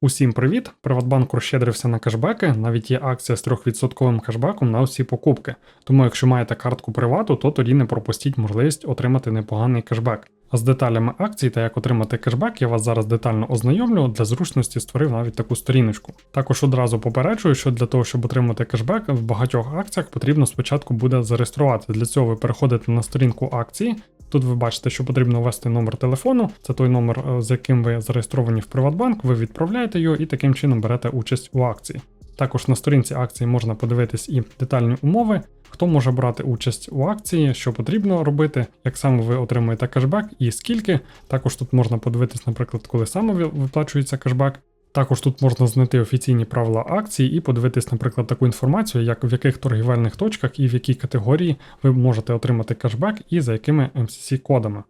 Усім привіт! Приватбанк розщедрився на кешбеки, навіть є акція з 3% кешбеком на усі покупки. Тому якщо маєте картку привату, то тоді не пропустіть можливість отримати непоганий кешбек. А з деталями акцій та як отримати кешбек, я вас зараз детально ознайомлю. Для зручності створив навіть таку сторіночку. Також одразу попереджую, що для того, щоб отримати кешбек, в багатьох акціях потрібно спочатку буде зареєструвати. Для цього ви переходите на сторінку акції. Тут ви бачите, що потрібно ввести номер телефону, це той номер, е, з яким ви зареєстровані в Приватбанк, ви відправляєте його і таким чином берете участь у акції. Також на сторінці акції можна подивитись і детальні умови, хто може брати участь у акції, що потрібно робити, як саме ви отримуєте кешбек і скільки. Також тут можна подивитись, наприклад, коли саме виплачується кешбек. Також тут можна знайти офіційні правила акції і подивитись, наприклад, таку інформацію, як в яких торгівельних точках і в якій категорії ви можете отримати кешбек і за якими MCC кодами.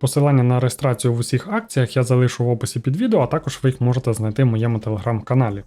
Посилання на реєстрацію в усіх акціях я залишу в описі під відео, а також ви їх можете знайти в моєму телеграм-каналі.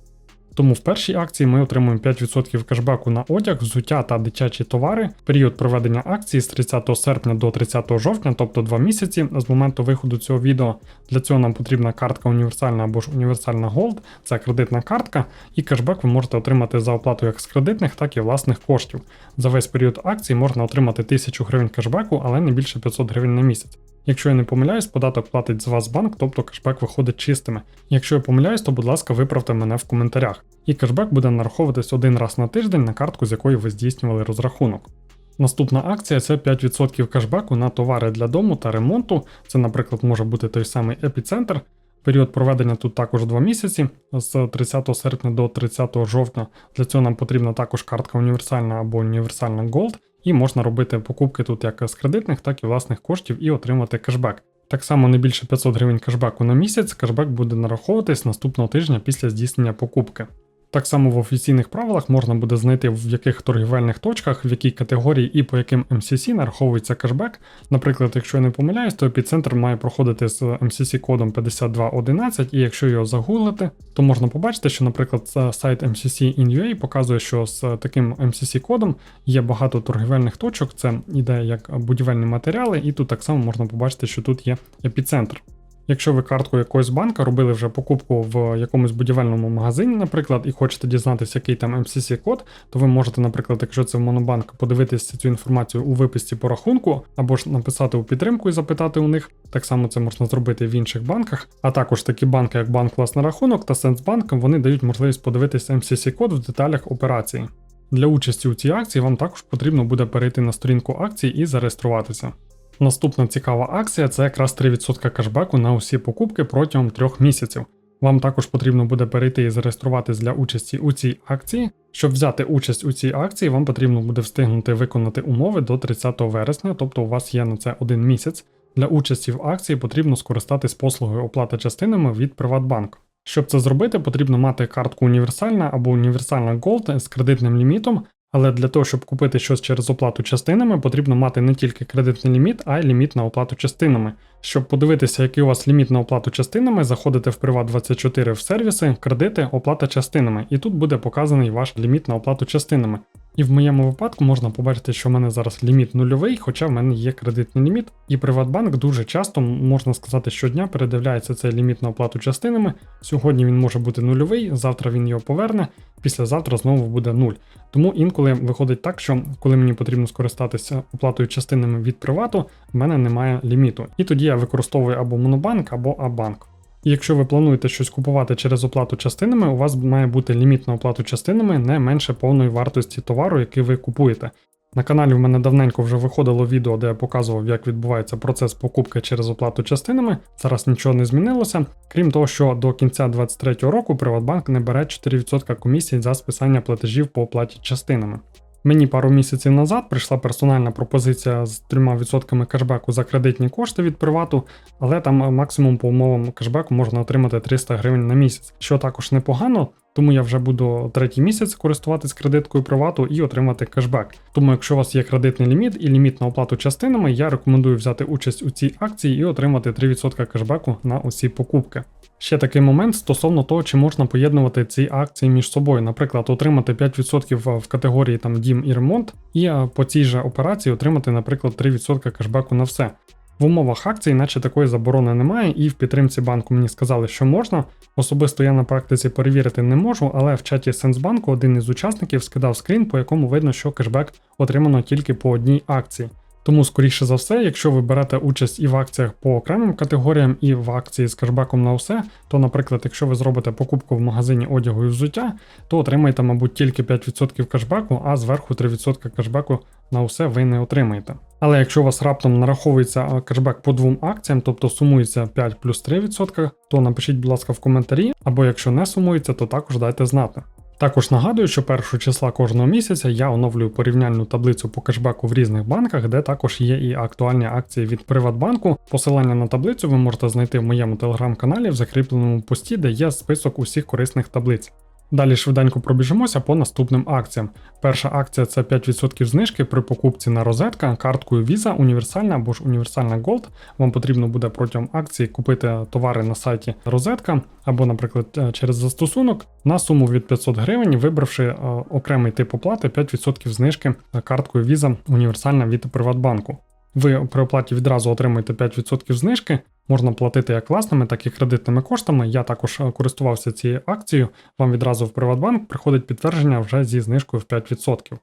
Тому в першій акції ми отримуємо 5% кешбеку на одяг, взуття та дитячі товари. Період проведення акції з 30 серпня до 30 жовтня, тобто 2 місяці з моменту виходу цього відео. Для цього нам потрібна картка універсальна або ж універсальна Gold, це кредитна картка, і кешбек ви можете отримати за оплату як з кредитних, так і власних коштів. За весь період акції можна отримати 1000 гривень кешбеку, але не більше 500 гривень на місяць. Якщо я не помиляюсь, податок платить з вас банк, тобто кешбек виходить чистими. Якщо я помиляюсь, то будь ласка, виправте мене в коментарях. І кешбек буде нараховуватись один раз на тиждень на картку, з якої ви здійснювали розрахунок. Наступна акція це 5% кешбеку на товари для дому та ремонту. Це, наприклад, може бути той самий епіцентр. Період проведення тут також 2 місяці з 30 серпня до 30 жовтня. Для цього нам потрібна також картка універсальна або універсальна Gold, і можна робити покупки тут як з кредитних, так і власних коштів і отримати кешбек. Так само не більше 500 гривень кешбеку на місяць, кешбек буде нараховуватись наступного тижня після здійснення покупки. Так само в офіційних правилах можна буде знайти в яких торгівельних точках, в якій категорії і по яким MCC нараховується кешбек. Наприклад, якщо я не помиляюсь, то епіцентр має проходити з MCC кодом 5211, і якщо його загуглити, то можна побачити, що, наприклад, сайт MCC in.ua показує, що з таким MCC кодом є багато торгівельних точок, це іде як будівельні матеріали, і тут так само можна побачити, що тут є епіцентр. Якщо ви карткою якогось банка робили вже покупку в якомусь будівельному магазині, наприклад, і хочете дізнатися, який там MCC код, то ви можете, наприклад, якщо це в Монобанк, подивитися цю інформацію у виписці по рахунку, або ж написати у підтримку і запитати у них. Так само це можна зробити в інших банках. А також такі банки, як банк власний рахунок та Сенсбанк, вони дають можливість подивитися MCC код в деталях операції. Для участі у цій акції вам також потрібно буде перейти на сторінку акції і зареєструватися. Наступна цікава акція це якраз 3% кешбеку на усі покупки протягом 3 місяців. Вам також потрібно буде перейти і зареєструватись для участі у цій акції. Щоб взяти участь у цій акції, вам потрібно буде встигнути виконати умови до 30 вересня, тобто у вас є на це один місяць. Для участі в акції потрібно скористатись послугою оплати частинами від Приватбанк. Щоб це зробити, потрібно мати картку універсальна або універсальна Gold з кредитним лімітом, але для того, щоб купити щось через оплату частинами, потрібно мати не тільки кредитний ліміт, а й ліміт на оплату частинами. Щоб подивитися, який у вас ліміт на оплату частинами, заходите в Privat24 в сервіси, кредити, оплата частинами, і тут буде показаний ваш ліміт на оплату частинами. І в моєму випадку можна побачити, що в мене зараз ліміт нульовий, хоча в мене є кредитний ліміт. І Приватбанк дуже часто, можна сказати, щодня передивляється цей ліміт на оплату частинами. Сьогодні він може бути нульовий, завтра він його поверне, післязавтра знову буде нуль. Тому інколи виходить так, що коли мені потрібно скористатися оплатою частинами від привату, в мене немає ліміту. І тоді я використовую або Монобанк, або Абанк. І якщо ви плануєте щось купувати через оплату частинами, у вас має бути ліміт на оплату частинами не менше повної вартості товару, який ви купуєте. На каналі в мене давненько вже виходило відео, де я показував, як відбувається процес покупки через оплату частинами. Зараз нічого не змінилося. Крім того, що до кінця 2023 року Приватбанк не бере 4% комісії за списання платежів по оплаті частинами. Мені пару місяців назад прийшла персональна пропозиція з 3% кешбеку за кредитні кошти від привату, але там максимум по умовам кешбеку можна отримати 300 гривень на місяць, що також непогано. Тому я вже буду третій місяць користуватись кредиткою привату і отримати кешбек. Тому, якщо у вас є кредитний ліміт і ліміт на оплату частинами, я рекомендую взяти участь у цій акції і отримати 3% кешбеку на усі покупки. Ще такий момент стосовно того, чи можна поєднувати ці акції між собою, наприклад, отримати 5% в категорії там дім і ремонт, і по цій же операції отримати, наприклад, 3% кешбеку на все. В умовах акції, наче такої заборони немає, і в підтримці банку мені сказали, що можна. Особисто я на практиці перевірити не можу, але в чаті Сенсбанку один із учасників скидав скрін, по якому видно, що кешбек отримано тільки по одній акції. Тому, скоріше за все, якщо ви берете участь і в акціях по окремим категоріям, і в акції з кешбеком на усе, то, наприклад, якщо ви зробите покупку в магазині одягу і взуття, то отримаєте, мабуть, тільки 5% кешбеку, а зверху 3% кешбеку на усе ви не отримаєте. Але якщо у вас раптом нараховується кешбек по двом акціям, тобто сумується 5 плюс 3%, то напишіть, будь ласка, в коментарі, або якщо не сумується, то також дайте знати. Також нагадую, що першого числа кожного місяця я оновлюю порівняльну таблицю по кешбеку в різних банках, де також є і актуальні акції від Приватбанку. Посилання на таблицю ви можете знайти в моєму телеграм-каналі в закріпленому пості, де є список усіх корисних таблиць. Далі швиденько пробіжимося по наступним акціям. Перша акція це 5% знижки при покупці на розетка карткою Visa універсальна або ж універсальна Gold. Вам потрібно буде протягом акції купити товари на сайті розетка або, наприклад, е, через застосунок на суму від 500 гривень, вибравши е, окремий тип оплати 5% знижки карткою Visa універсальна від Приватбанку. Ви при оплаті відразу отримуєте 5% знижки. Можна платити як власними, так і кредитними коштами. Я також е, користувався цією акцією. Вам відразу в Приватбанк приходить підтвердження вже зі знижкою в 5%.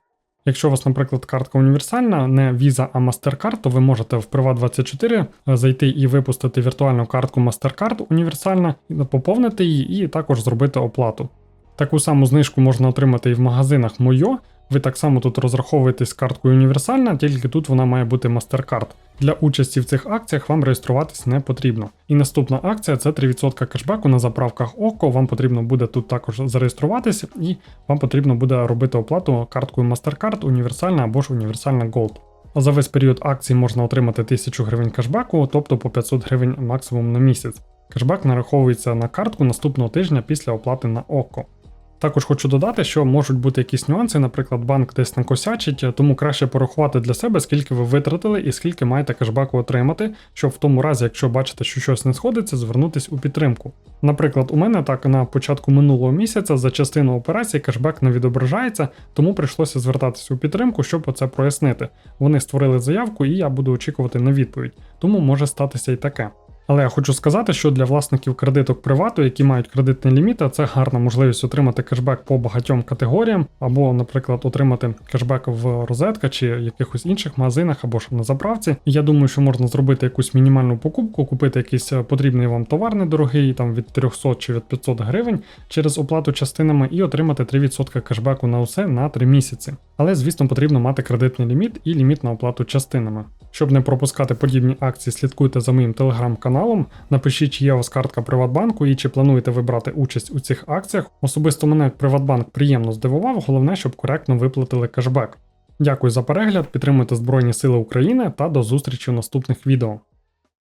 Якщо у вас, наприклад, картка універсальна, не Visa, а MasterCard, то ви можете в Privat24 зайти і випустити віртуальну картку MasterCard універсальна, поповнити її і також зробити оплату. Таку саму знижку можна отримати і в магазинах Moyo. Ви так само тут розраховуєтесь карткою універсальна, тільки тут вона має бути MasterCard. Для участі в цих акціях вам реєструватись не потрібно. І наступна акція це 3% кешбеку на заправках ОКО. Вам потрібно буде тут також зареєструватися, і вам потрібно буде робити оплату карткою MasterCard, універсальна або ж універсальна Gold. За весь період акції можна отримати 1000 гривень кешбеку, тобто по 500 гривень максимум на місяць. Кешбек нараховується на картку наступного тижня після оплати на ОКО. Також хочу додати, що можуть бути якісь нюанси, наприклад, банк десь накосячить, тому краще порахувати для себе, скільки ви витратили і скільки маєте кешбеку отримати, щоб в тому разі, якщо бачите, що щось не сходиться, звернутись у підтримку. Наприклад, у мене так на початку минулого місяця за частину операцій кешбек не відображається, тому прийшлося звертатися у підтримку, щоб це прояснити. Вони створили заявку, і я буду очікувати на відповідь, тому може статися і таке. Але я хочу сказати, що для власників кредиток привату, які мають кредитний ліміт, це гарна можливість отримати кешбек по багатьом категоріям, або, наприклад, отримати кешбек в розетка чи якихось інших магазинах, або ж на заправці. Я думаю, що можна зробити якусь мінімальну покупку, купити якийсь е, потрібний вам товар недорогий, там від 300 чи від 500 гривень через оплату частинами і отримати 3% кешбеку на усе на 3 місяці. Але, звісно, потрібно мати кредитний ліміт і ліміт на оплату частинами. Щоб не пропускати подібні акції, слідкуйте за моїм телеграм-каналом. Напишіть, чи є у вас картка Приватбанку і чи плануєте ви брати участь у цих акціях. Особисто мене Приватбанк приємно здивував, головне, щоб коректно виплатили кешбек. Дякую за перегляд, підтримуйте Збройні Сили України та до зустрічі в наступних відео.